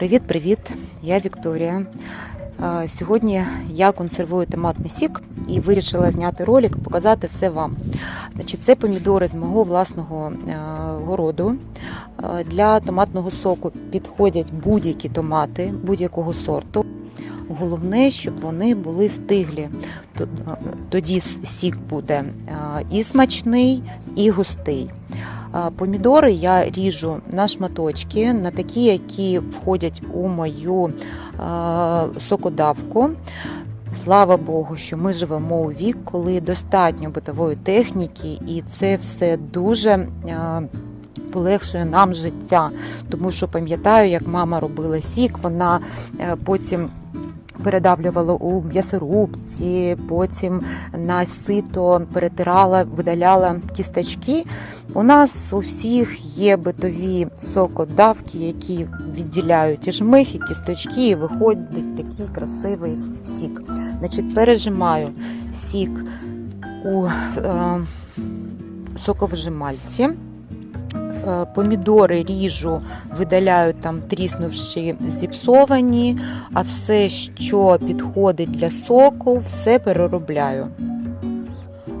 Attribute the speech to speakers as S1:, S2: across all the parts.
S1: Привіт-привіт! Я Вікторія. Сьогодні я консервую томатний сік і вирішила зняти ролик, показати все вам. Значить, це помідори з мого власного е, городу. Е, Для томатного соку підходять будь-які томати будь-якого сорту. Головне, щоб вони були стиглі. Е, Тоді сік буде і смачний, і густий. Помідори я ріжу на шматочки, на такі, які входять у мою сокодавку. Слава Богу, що ми живемо у вік, коли достатньо битової техніки, і це все дуже полегшує нам життя. Тому що пам'ятаю, як мама робила сік, вона е, потім. Передавлювала у м'ясорубці, потім на сито перетирала, видаляла кісточки. У нас у всіх є битові сокодавки, які відділяють і жмих, і кісточки, і виходить такий красивий сік. Значить, пережимаю сік у е, соковижимальці. Е, Помідори ріжу, видаляю там тріснувши зіпсовані, а все, що підходить для соку, все переробляю.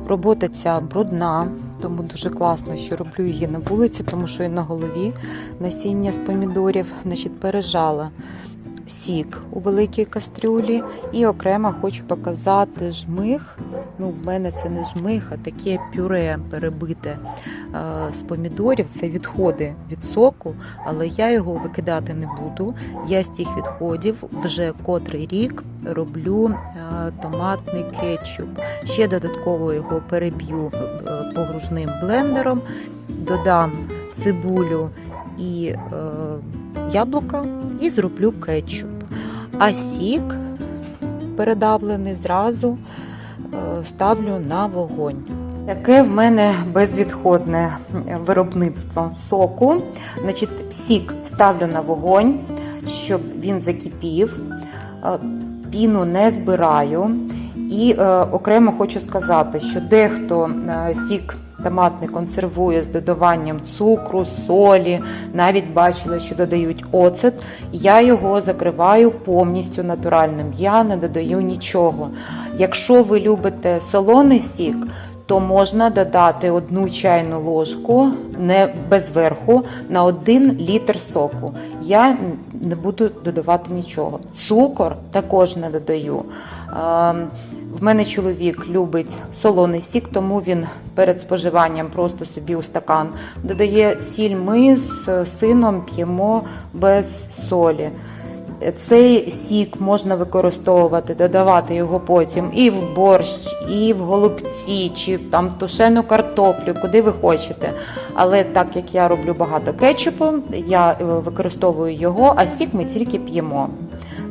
S1: Робота ця брудна, тому дуже класно, що роблю її на вулиці, тому що і на голові насіння з помідорів значить, пережала сік у великій кастрюлі. І окремо хочу показати жмих. Ну, в мене це не жмих, а таке пюре перебите е, з помідорів. Це відходи від соку, але я його викидати не буду. Я з цих відходів вже котрий рік роблю е, томатний кетчуп. Ще додатково його переб'ю е, погружним блендером, додам цибулю і яблука і зроблю кетчуп. А сік передавлений зразу е, ставлю на вогонь. Таке в мене безвідходне виробництво соку. Значить, сік ставлю на вогонь, щоб він закипів. Е, Піну не збираю. І е, окремо хочу сказати, що дехто е, томатний консервує з додаванням цукру, солі, навіть бачила, що додають оцет. Я його закриваю повністю натуральним. Я не додаю нічого. Якщо ви любите солоний сік, то можна додати одну чайну ложку не без верху на один літр соку. Я не буду додавати нічого. Цукор також не додаю. Ем, В мене чоловік любить солоний сік, тому він перед споживанням просто собі у стакан додає сіль. Ми з сином п'ємо без солі. Цей сік можна використовувати, додавати його потім і в борщ, і в голубці, чи там тушену картоплю, куди ви хочете. Але так як я роблю багато кетчупу, я е, використовую його, а сік ми тільки п'ємо.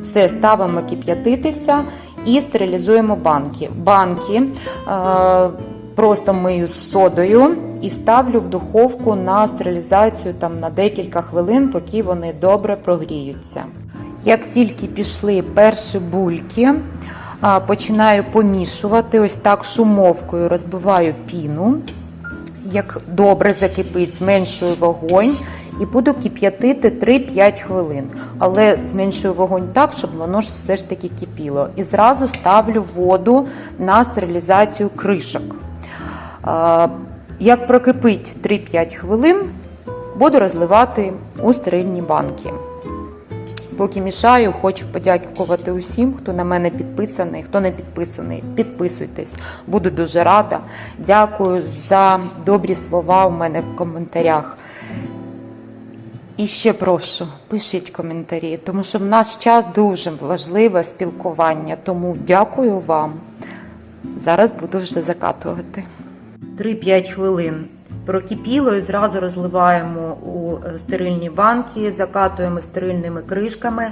S1: Все, ставимо кип'ятитися і стерилізуємо банки. Банки е, просто мию з содою і ставлю в духовку на стерилізацію там, на декілька хвилин, поки вони добре прогріються. Як тільки пішли перші бульки, починаю помішувати ось так шумовкою, розбиваю піну. Як добре закипить, зменшую вогонь і буду кип'ятити 3-5 хвилин. Але зменшую вогонь так, щоб воно ж все ж таки кипіло. І зразу ставлю воду на стерилізацію кришок. Як прокипить 3-5 хвилин, буду розливати у стерильні банки. Поки мішаю, хочу подякувати усім, хто на мене підписаний, хто не підписаний. Підписуйтесь, буду дуже рада. Дякую за добрі слова у мене в коментарях. І ще прошу, пишіть коментарі, тому що в наш час дуже важливе спілкування. Тому дякую вам. Зараз буду вже закатувати. 3-5 хвилин прокипіло і зразу розливаємо у е, стерильні банки, закатуємо стерильними кришками.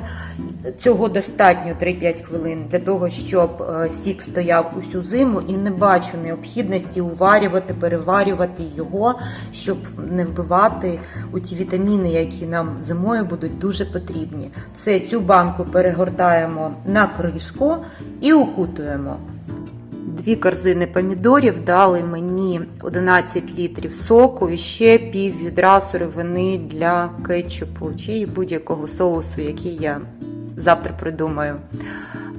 S1: Цього достатньо 3-5 хвилин для того, щоб е, сік стояв усю зиму і не бачу необхідності уварювати, переварювати його, щоб не вбивати у ті вітаміни, які нам зимою будуть дуже потрібні. Все, цю банку перегортаємо на кришку і укутуємо. Дві корзини помідорів дали мені 11 літрів соку і ще пів відра сировини для кетчупу чи будь-якого соусу, який я завтра придумаю.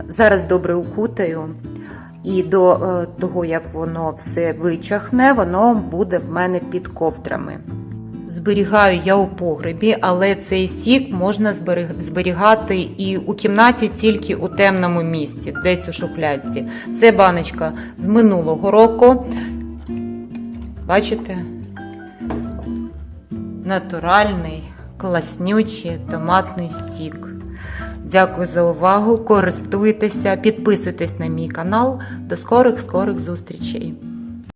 S1: Зараз добре укутаю. І до е, того, як воно все вичахне, воно буде в мене під ковдрами. Зберігаю я у погребі, але цей сік можна зберіг- зберігати і у кімнаті тільки у темному місці, десь у шухлядці. Це баночка з минулого року. Бачите? Натуральний, класнючий томатний сік. Дякую за увагу. Користуйтеся, підписуйтесь на мій канал. До скорих скорих зустрічей!